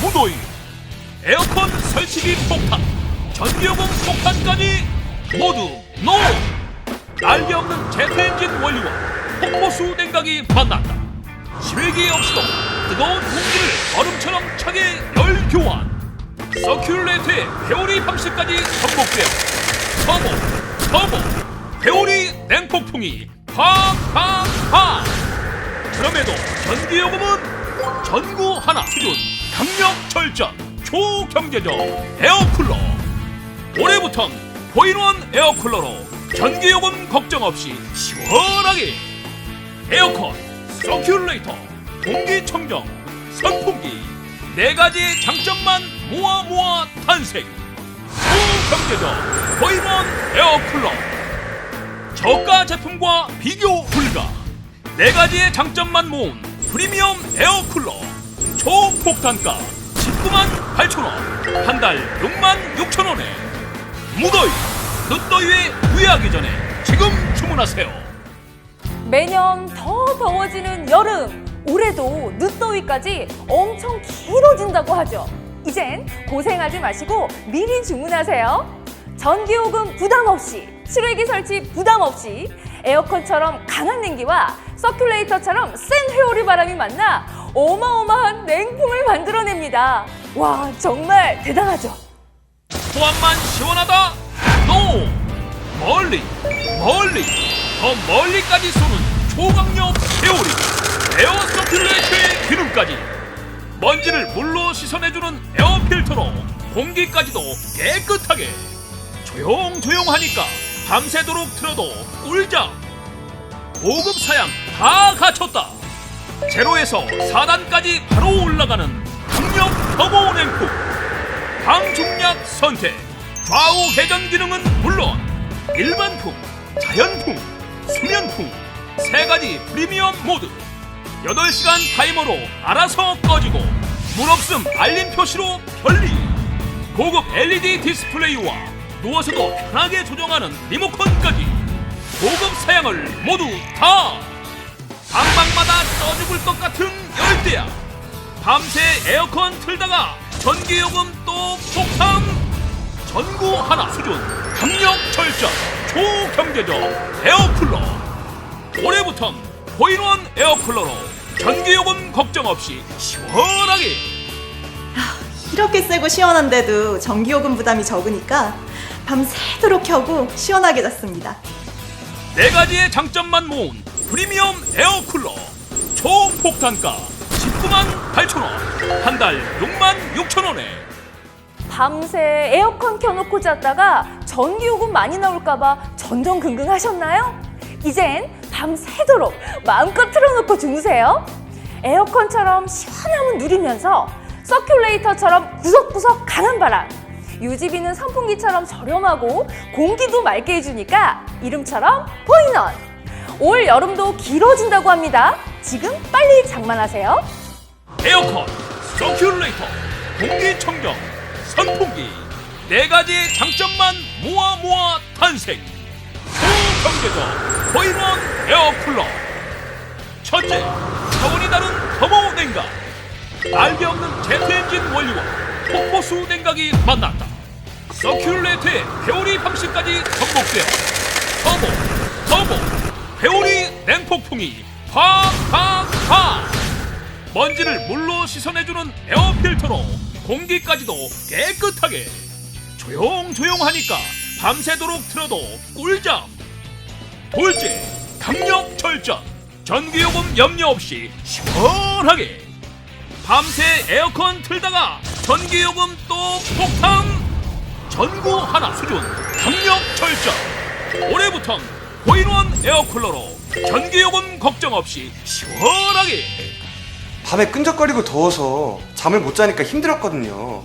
무더위 에어컨 설치기 폭탄. 전기요금 폭탄까지 모두 노! 날개 없는 제트 엔진 원리와 폭포수 냉각이 만났다. 실외기 없이도 뜨거운 공기를 얼음처럼 차게 열 교환. 서큘레이터의 회오리 방식까지 접목되어 터보 터보 회오리 냉폭풍이 팡팡팡. 그럼에도 전기요금은 전구 하나 수준 강력 절전 초경제적 에어쿨러. 올해부턴 포인원 에어쿨러로 전기요금 걱정 없이 시원하게 에어컨, 서큘레이터, 공기청정, 선풍기 네 가지의 장점만 모아 모아 탄생. 초경제적 포인원 에어쿨러. 저가 제품과 비교 불가. 네 가지의 장점만 모은 프리미엄 에어쿨러 초폭탄가 19만 8천원 한 달 6만 6천원에 무더위 늦더위에 후회하기 전에 지금 주문하세요 매년 더 더워지는 여름. 올해도 늦더위까지 엄청 길어진다고 하죠. 이젠 고생하지 마시고 미리 주문하세요. 전기요금 부담 없이, 실외기 설치 부담 없이, 에어컨처럼 강한 냉기와 서큘레이터처럼 센 회오리 바람이 만나 어마어마한 냉풍을 만들어냅니다. 와, 정말 대단하죠? 포함만 시원하다? 노! 멀리 멀리 더 멀리까지 쏘는 초강력 회오리. 에어 서큘레이터의 기능까지. 먼지를 물로 씻어내주는 에어 필터로 공기까지도 깨끗하게. 조용조용하니까 밤새도록 틀어도 꿀잠 고급 사양 다 갖췄다 제로에서 4단까지 바로 올라가는 강력 터보 냉풍 방중력 선택. 좌우 회전 기능은 물론 일반풍, 자연풍, 수면풍 세 가지 프리미엄 모드. 8시간 타이머로 알아서 꺼지고 물 없음 알림 표시로 편리. 고급 LED 디스플레이와 누워서도 편하게 조정하는 리모컨까지 고급 사양을 모두 다 것 같은 열대야. 밤새 에어컨 틀다가 전기요금 또 폭탄. 전구 하나 수준 강력 절전 초경제적 에어쿨러. 올해부턴 포인원 에어쿨러로 전기요금 걱정 없이 시원하게. 이렇게 세고 시원한데도 전기요금 부담이 적으니까 밤새도록 켜고 시원하게 잤습니다. 네 가지의 장점만 모은 프리미엄 에어쿨러 초폭탄가 19만 8천원 한 달 6만 6천원에 밤새 에어컨 켜놓고 잤다가 전기요금 많이 나올까봐 전전긍긍 하셨나요? 이젠 밤새도록 마음껏 틀어놓고 주무세요. 에어컨처럼 시원함을 누리면서 서큘레이터처럼 구석구석 강한 바람, 유지비는 선풍기처럼 저렴하고 공기도 맑게 해주니까 이름처럼 포인원. 올 여름도 길어진다고 합니다. 지금 빨리 장만하세요. 에어컨, 서큘레이터, 공기청정, 선풍기 네 가지의 장점만 모아 모아 탄생. 초경제적 포인원 에어쿨러. 첫째, 차원이 다른 터보 냉각. 날개 없는 제트 엔진 원리와 폭포수 냉각이 만났다. 서큘레이터의 회오리 방식까지 접목되어 터보, 터보, 회오리 냉폭풍이 팡팡팡! 먼지를 물로 씻어내주는 에어 필터로 공기까지도 깨끗하게. 조용조용하니까 밤새도록 틀어도 꿀잠. 둘째 강력 절전 전기요금 염려 없이 시원하게. 밤새 에어컨 틀다가 전기요금 또 폭탄! 전구 하나 수준 강력 절전 올해부턴 포인원 에어쿨러로 전기요금 걱정 없이 시원하게 밤에 끈적거리고 더워서 잠을 못 자니까 힘들었거든요.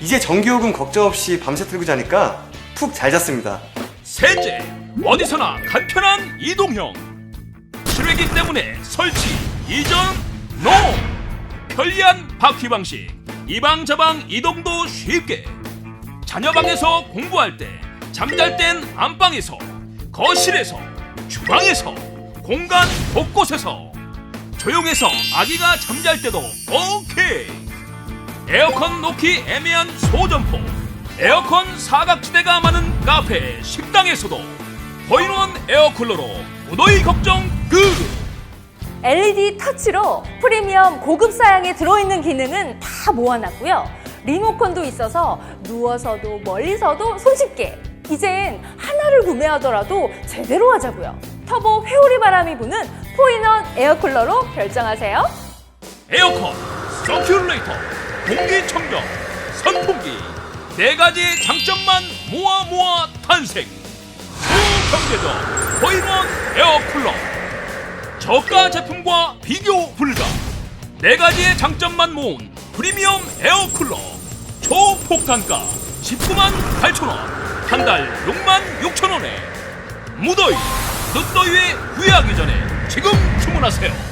이제 전기요금 걱정 없이 밤새 틀고 자니까 푹 잘 잤습니다. 셋째, 어디서나 간편한 이동형. 실외기 때문에 설치, 이전, 노! 편리한 바퀴 방식. 이방 저방 이동도 쉽게. 자녀 방에서 공부할 때, 잠잘 땐 안방에서, 거실에서, 주방에서, 공간 곳곳에서. 조용해서 아기가 잠잘 때도 오케이. 에어컨 놓기 애매한 소점포 에어컨 사각지대가 많은 카페 식당에서도 보이는 에어쿨러로 무더위 걱정 끝 LED 터치로 프리미엄 고급 사양에 들어있는 기능은 다 모아놨고요. 리모컨도 있어서 누워서도 멀리서도 손쉽게. 이젠 하나를 구매하더라도 제대로 하자고요. 터보 회오리 바람이 부는 포인원 에어쿨러로 결정하세요. 에어컨, 서큘레이터, 공기청정, 선풍기 네 가지 장점만 모아 모아 탄생. 초경제적 보이원 에어쿨러. 저가 제품과 비교 불가. 네 가지의 장점만 모은 프리미엄 에어쿨러. 초폭탄가 19만 8천 원 한 달 6만 6천 원에 무더위 늦더위에 후회하기 전에 지금 주문하세요